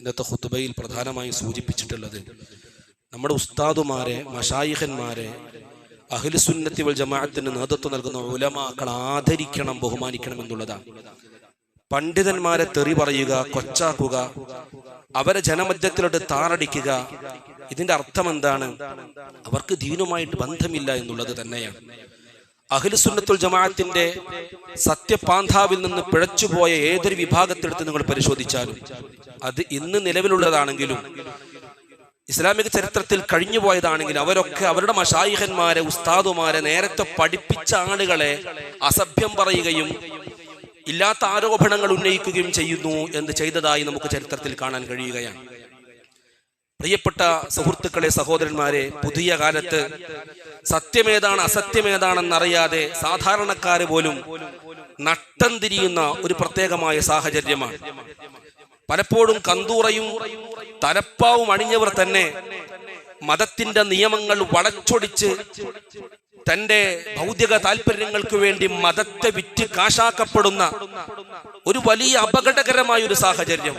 ഇന്നത്തെ ഹുത്തുബയിൽ പ്രധാനമായും സൂചിപ്പിച്ചിട്ടുള്ളത് നമ്മുടെ ഉസ്താദുമാരെ മഷായിഹന്മാരെ അഖിലുസുന്നത്തി വൽ ജമാഅത്തിന് നേതൃത്വം നൽകുന്ന ഉലമാക്കൾ ആദരിക്കണം ബഹുമാനിക്കണം എന്നുള്ളതാണ്. പണ്ഡിതന്മാരെ തെറി പറയുക കൊച്ചാക്കുക അവരെ ജനമധ്യത്തിലോട്ട് താറടിക്കുക ഇതിന്റെ അർത്ഥം എന്താണ്? അവർക്ക് ദീനുമായിട്ട് ബന്ധമില്ല എന്നുള്ളത് തന്നെയാണ്. അഖിലുസുന്നത്തുൽ ജമാഅത്തിന്റെ സത്യപാന്ധാവിൽ നിന്ന് പിഴച്ചുപോയ ഏതൊരു വിഭാഗത്തെടുത്ത് നിങ്ങൾ പരിശോധിച്ചാലും അത് ഇന്ന് നിലവിലുള്ളതാണെങ്കിലും ഇസ്ലാമിക ചരിത്രത്തിൽ കഴിഞ്ഞുപോയതാണെങ്കിൽ അവരൊക്കെ അവരുടെ മഷായിഹന്മാരെ ഉസ്താദുമാരെ നേരത്തെ പഠിപ്പിച്ച ആളുകളെ അസഭ്യം പറയുകയും ഇല്ലാത്ത ആരോപണങ്ങൾ ഉന്നയിക്കുകയും ചെയ്യുന്നു എന്ന് ചെയ്തതായി നമുക്ക് ചരിത്രത്തിൽ കാണാൻ കഴിയുകയാണ്. പ്രിയപ്പെട്ട സുഹൃത്തുക്കളെ സഹോദരന്മാരെ പുതിയ കാലത്ത് സത്യമേതാണ് അസത്യമേതാണെന്നറിയാതെ സാധാരണക്കാര് പോലും നട്ടം തിരിയുന്ന ഒരു പ്രത്യേകമായ സാഹചര്യമാണ്. പലപ്പോഴും കന്തൂറയും തലപ്പാവും അണിഞ്ഞവർ തന്നെ മതത്തിന്റെ നിയമങ്ങൾ വളച്ചൊടിച്ച് തന്റെ ഭൗതിക താല്പര്യങ്ങൾക്ക് വേണ്ടി മതത്തെ വിറ്റ് കാശാക്കപ്പെടുന്ന ഒരു വലിയ അപകടകരമായ ഒരു സാഹചര്യം.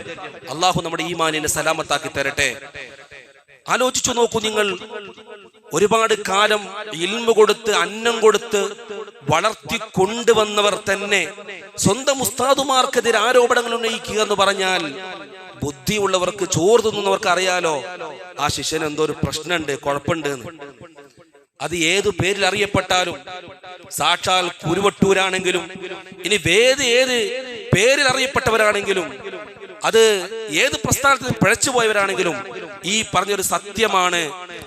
അള്ളാഹു നമ്മുടെ ഈമാനിനെ സലാമത്താക്കി തരട്ടെ. ആലോചിച്ചു നോക്കൂ നിങ്ങൾ. ഒരുപാട് കാലം ഇൽമ കൊടുത്ത് അന്നം കൊടുത്ത് വളർത്തി കൊണ്ടുവന്നവർ തന്നെ സ്വന്തം ഉസ്താദുമാർക്കെതിരെ ആരോപണങ്ങൾ ഉന്നയിക്കുക എന്ന് പറഞ്ഞാൽ ബുദ്ധിയുള്ളവർക്ക് ചോറ് തിന്നുന്നവർക്ക് അറിയാലോ ആ ശിഷ്യന് എന്തോ ഒരു പ്രശ്നമുണ്ട് കുഴപ്പമുണ്ട് അത് ഏതു പേരിൽ അറിയപ്പെട്ടാലും സാക്ഷാൽ കുരുവട്ടൂരാണെങ്കിലും ഇനി വേത് ഏത് പേരിൽ അറിയപ്പെട്ടവരാണെങ്കിലും അത് ഏത് പ്രസ്ഥാനത്തിൽ പിഴച്ചു പോയവരാണെങ്കിലും ഈ പറഞ്ഞൊരു സത്യമാണ്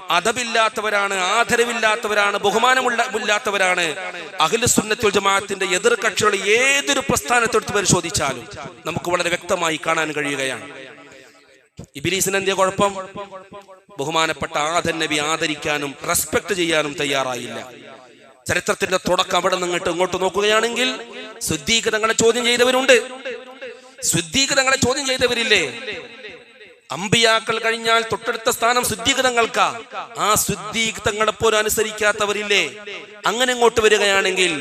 അതവില്ലാത്തവരാണ് ആദരവില്ലാത്തവരാണ് ബഹുമാനമുള്ള ഇല്ലാത്തവരാണ്. അഖില സുന്നത്തുൽ ജമാഅത്തിന്റെ എതിർ കക്ഷികൾ ഏതൊരു പ്രസ്ഥാനത്തെടുത്ത് പരിശോധിച്ചാലും നമുക്ക് വളരെ വ്യക്തമായി കാണാൻ കഴിയുകയാണ്. ഇബിലീസിന് എന്തിയ കുഴപ്പം? ബഹുമാനപ്പെട്ട ആദൻ നബി ആദരിക്കാനും റെസ്പെക്ട് ചെയ്യാനും തയ്യാറായില്ല. ചരിത്രത്തിന്റെ തുടക്കം അവിടെ നിന്നിട്ട് ഇങ്ങോട്ട് നോക്കുകയാണെങ്കിൽ സുദ്ദീഖ് ചോദ്യം ചെയ്തവരുണ്ട്. സുദ്ദീഖ് ചോദ്യം ചെയ്തവരില്ലേ? അമ്പിയാക്കൾ കഴിഞ്ഞാൽ തൊട്ടടുത്ത സ്ഥാനം ശുദ്ധീകൃതങ്ങൾക്കാ. ആ ശുദ്ധീകൃതങ്ങളെ പോലും അനുസരിക്കാത്തവരില്ലേ? അങ്ങനെ ഇങ്ങോട്ട് വരികയാണെങ്കിൽ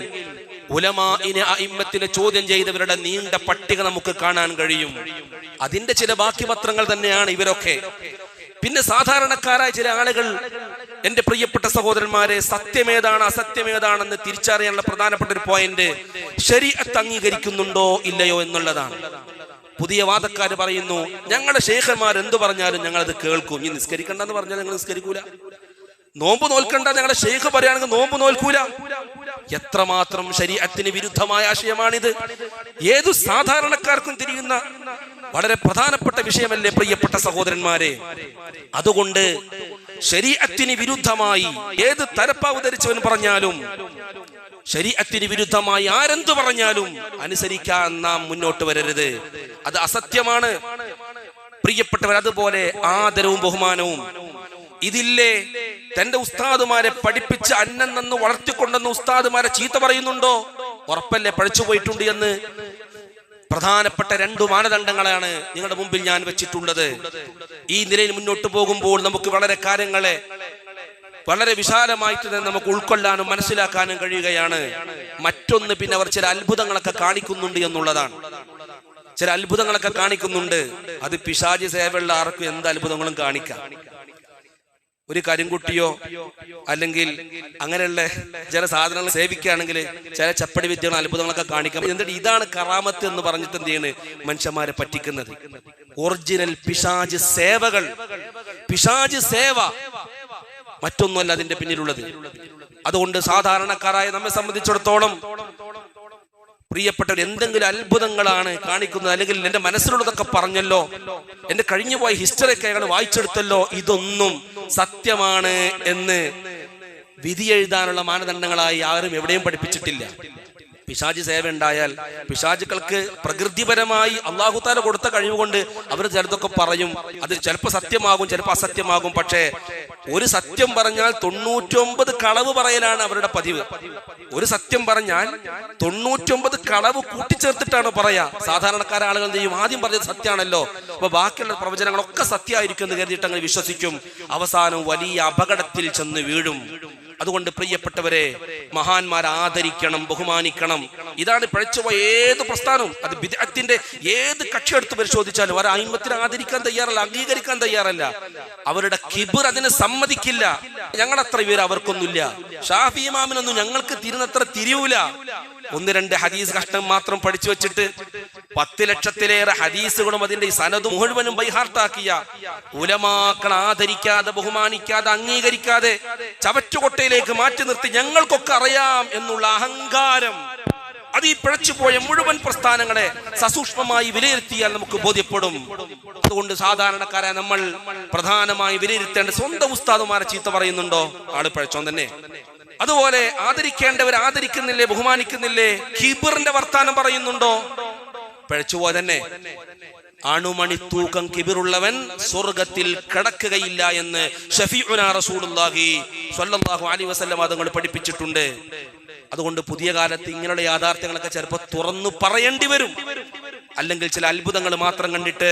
ഉലമാഇനെ ചോദ്യം ചെയ്തവരുടെ നീണ്ട പട്ടിക നമുക്ക് കാണാൻ കഴിയും. അതിന്റെ ചില ബാക്കി പത്രങ്ങൾ തന്നെയാണ് ഇവരൊക്കെ. പിന്നെ സാധാരണക്കാരായ ചില ആളുകൾ എന്റെ പ്രിയപ്പെട്ട സഹോദരന്മാരെ സത്യമേതാണ് അസത്യമേതാണെന്ന് തിരിച്ചറിയാനുള്ള പ്രധാനപ്പെട്ട ഒരു പോയിന്റ് ശരീരത്ത് അംഗീകരിക്കുന്നുണ്ടോ ഇല്ലയോ എന്നുള്ളതാണ്. പുതിയ വാദക്കാർ പറയുന്നു ഞങ്ങളുടെ ശേഖന്മാർ എന്തു പറഞ്ഞാലും ഞങ്ങൾ അത് കേൾക്കും. ഇനി നിസ്കരിക്കണ്ടെന്ന് പറഞ്ഞാൽ ഞങ്ങൾ നിസ്കരിക്കൂല. നോമ്പ് നോൽക്കണ്ട ഞങ്ങളുടെ ഷെയ്ഖ് പറയുകയാണെങ്കിൽ നോമ്പ് നോൽക്കൂല. എത്രമാത്രം ശരീരത്തിന് വിരുദ്ധമായ ആശയമാണിത്. ഏതു സാധാരണക്കാർക്കും തിരിയുന്ന വളരെ പ്രധാനപ്പെട്ട വിഷയമല്ലേ പ്രിയപ്പെട്ട സഹോദരന്മാരെ? അതുകൊണ്ട് ശരീരത്തിന് വിരുദ്ധമായി ഏത് തരപ്പാവതരിച്ചവൻ പറഞ്ഞാലും ശരീരത്തിന് വിരുദ്ധമായി ആരെന്തു പറഞ്ഞാലും അനുസരിക്കാൻ നാം മുന്നോട്ട് വരരുത്. അത് അസത്യമാണ്. പ്രിയപ്പെട്ടവർ അതുപോലെ ആദരവും ബഹുമാനവും. ഇതില്ലേ തന്റെ ഉസ്താദുമാരെ പഠിപ്പിച്ച് അന്നം നിന്ന് വളർത്തിക്കൊണ്ടെന്ന് ഉസ്താദുമാരെ ചീത്ത പറയുന്നുണ്ടോ? ഉറപ്പല്ലേ പഴിച്ചു പോയിട്ടുണ്ട് എന്ന്? പ്രധാനപ്പെട്ട രണ്ടു മാനദണ്ഡങ്ങളാണ് നിങ്ങളുടെ മുമ്പിൽ ഞാൻ വെച്ചിട്ടുള്ളത്. ഈ നിലയിൽ മുന്നോട്ട് പോകുമ്പോൾ നമുക്ക് വളരെ കാര്യങ്ങളെ വളരെ വിശാലമായിട്ട് തന്നെ നമുക്ക് ഉൾക്കൊള്ളാനും മനസ്സിലാക്കാനും കഴിയുകയാണ്. മറ്റൊന്ന് പിന്നെ അവർ ചില അത്ഭുതങ്ങളൊക്കെ കാണിക്കുന്നുണ്ട് എന്നുള്ളതാണ്. ചില അത്ഭുതങ്ങളൊക്കെ കാണിക്കുന്നുണ്ട്. അത് പിശാചി സേവയുള്ള ആർക്കും എന്ത് അത്ഭുതങ്ങളും കാണിക്കാം. ഒരു കരിങ്കുട്ടിയോ അല്ലെങ്കിൽ അങ്ങനെയുള്ള ചില സാധനങ്ങൾ സേവിക്കുകയാണെങ്കിൽ ചില ചപ്പടി വിദ്യകൾ അത്ഭുതങ്ങളൊക്കെ കാണിക്കാം. എന്നിട്ട് ഇതാണ് കറാമത്ത് എന്ന് പറഞ്ഞിട്ട് എന്ത് ചെയ്യുന്നത് മനുഷ്യന്മാരെ പറ്റിക്കുന്നത്. ഒറിജിനൽ പിശാജ് സേവകൾ. പിശാജ് സേവ. മറ്റൊന്നുമല്ല അതിന്റെ പിന്നിലുള്ളത്. അതുകൊണ്ട് സാധാരണക്കാരായ നമ്മെ സംബന്ധിച്ചിടത്തോളം പ്രിയപ്പെട്ടവർ എന്തെങ്കിലും അത്ഭുതങ്ങളാണ് കാണിക്കുന്നത്? അല്ലെങ്കിൽ എന്റെ മനസ്സിലുള്ളതൊക്കെ പറഞ്ഞല്ലോ? എന്റെ കഴിഞ്ഞുപോയ ഹിസ്റ്ററി ഒക്കെ അയാൾ വായിച്ചെടുത്തല്ലോ? ഇതൊന്നും സത്യമാണ് എന്ന് വിധി എഴുതാനുള്ള മാനദണ്ഡങ്ങളായി ആരും എവിടെയും പഠിപ്പിച്ചിട്ടില്ല. പിശാജ് സേവ ഉണ്ടായാൽ പിശാജുക്കൾക്ക് പ്രകൃതിപരമായി അള്ളാഹുത്താല കൊടുത്ത കഴിവുകൊണ്ട് അവർ ചിലതൊക്കെ പറയും. അത് ചിലപ്പോൾ സത്യമാകും ചിലപ്പോൾ അസത്യമാകും. പക്ഷേ ഒരു സത്യം പറഞ്ഞാൽ തൊണ്ണൂറ്റൊമ്പത് കളവ് പറയലാണ് അവരുടെ പതിവ്. ഒരു സത്യം പറഞ്ഞാൽ തൊണ്ണൂറ്റൊമ്പത് കളവ് കൂട്ടിച്ചേർത്തിട്ടാണ് പറയാ. സാധാരണക്കാര ആളുകൾ ചെയ്യും? ആദ്യം പറഞ്ഞത് സത്യമാണല്ലോ അപ്പൊ ബാക്കിയുള്ള പ്രവചനങ്ങളൊക്കെ സത്യമായിരിക്കും എന്ന് കരുതിയിട്ട് അങ്ങനെ വിശ്വസിക്കും. അവസാനം വലിയ അപകടത്തിൽ ചെന്ന് വീഴും. അതുകൊണ്ട് പ്രിയപ്പെട്ടവരെ മഹാന്മാരെ ആദരിക്കണം ബഹുമാനിക്കണം. ഇതാണ് പഴച്ചുപോയ ഏത് പ്രസ്ഥാനവും. അത് വിദഗ്ധത്തിന്റെ ഏത് കക്ഷി എടുത്ത് പരിശോധിച്ചാലും അവർ അയിമത്തിനെ ആദരിക്കാൻ തയ്യാറല്ല അംഗീകരിക്കാൻ തയ്യാറല്ല. അവരുടെ കിബിർ അതിനെ സമ്മതിക്കില്ല. ഞങ്ങളത്ര വിവരം അവർക്കൊന്നുമില്ല. ഷാഫി ഇമാമിനൊന്നും ഞങ്ങൾക്ക് തിരുന്നത്ര തിരിയൂല ഒന്ന് രണ്ട് ഹദീസ് കഷ്ണം മാത്രം പഠിച്ചു വെച്ചിട്ട് പത്ത് ലക്ഷത്തിലേറെ ഹദീസുകളും അതിന്റെ ഈ സനത് മുഴുവനും ബൈഹാർട്ടാക്കിയ ഉലമാക്കൾ ആദരിക്കാതെ ബഹുമാനിക്കാതെ അംഗീകരിക്കാതെ ചവറ്റുകൊട്ടയിലേക്ക് മാറ്റി നിർത്തി ഞങ്ങൾക്കൊക്കെ അറിയാം എന്നുള്ള അഹങ്കാരം. അത് ഈ പിഴച്ചുപോയ മുഴുവൻ പ്രസ്ഥാനങ്ങളെ സസൂക്ഷ്മമായി വിലയിരുത്തിയാൽ നമുക്ക് ബോധ്യപ്പെടും. അതുകൊണ്ട് സാധാരണക്കാരെ നമ്മൾ പ്രധാനമായി വിലയിരുത്തേണ്ട സ്വന്തം ഉസ്താദുമാരെ ചീത്ത പറയുന്നുണ്ടോ? ആൾ പഴച്ചോൻ തന്നെ. അതുപോലെ ആദരിക്കേണ്ടവർ ആദരിക്കുന്നില്ലേ ബഹുമാനിക്കുന്നില്ലേ? കീബറിന്റെ വർത്താനം പറയുന്നുണ്ടോ? പഴച്ചുപോയ തന്നെ അണുമണി തൂക്കം കിബിറുള്ളവൻ സ്വർഗത്തിൽ കടക്കുകയില്ല എന്ന് അലി വസല്ലം അതുങ്ങൾ പഠിപ്പിച്ചിട്ടുണ്ട്. അതുകൊണ്ട് പുതിയ കാലത്ത് ഇങ്ങനെയുള്ള യാഥാർത്ഥ്യങ്ങളൊക്കെ ചിലപ്പോൾ തുറന്നു പറയേണ്ടി വരും. അല്ലെങ്കിൽ ചില അത്ഭുതങ്ങൾ മാത്രം കണ്ടിട്ട്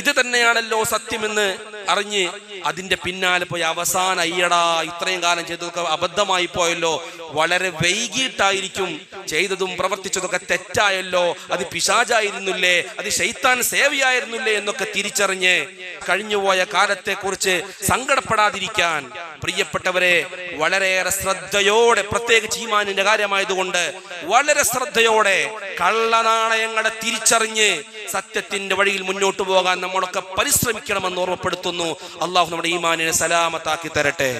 ഇത് തന്നെയാണല്ലോ സത്യമെന്ന് അറിഞ്ഞ് അതിന്റെ പിന്നാലെ പോയി അവസാന അയ്യടാ ഇത്രയും കാലം ചെയ്തതൊക്കെ അബദ്ധമായി പോയല്ലോ. വളരെ വൈകിട്ടായിരിക്കും ചെയ്തതും പ്രവർത്തിച്ചതൊക്കെ തെറ്റായല്ലോ. അത് പിശാചായിരുന്നില്ലേ? അത് ശൈത്താൻ സേവയായിരുന്നില്ലേ എന്നൊക്കെ തിരിച്ചറിഞ്ഞ് കഴിഞ്ഞുപോയ കാലത്തെ കുറിച്ച് സങ്കടപ്പെടാതിരിക്കാൻ പ്രിയപ്പെട്ടവരെ വളരെയേറെ ശ്രദ്ധയോടെ പ്രത്യേകിച്ച് ഈമാനിന്റെ കാര്യമായതുകൊണ്ട് വളരെ ശ്രദ്ധയോടെ കള്ളനാണയങ്ങളെ തിരിച്ചറിഞ്ഞ് സത്യത്തിന്റെ വഴിയിൽ മുന്നോട്ട് പോകാൻ നമ്മളൊക്കെ പരിശ്രമിക്കണമെന്ന് ഓർമ്മപ്പെടുത്തുന്നു. അള്ളാഹു നമ്മുടെ ഈമാനിനെ സലാമത്താക്കി തരട്ടെ.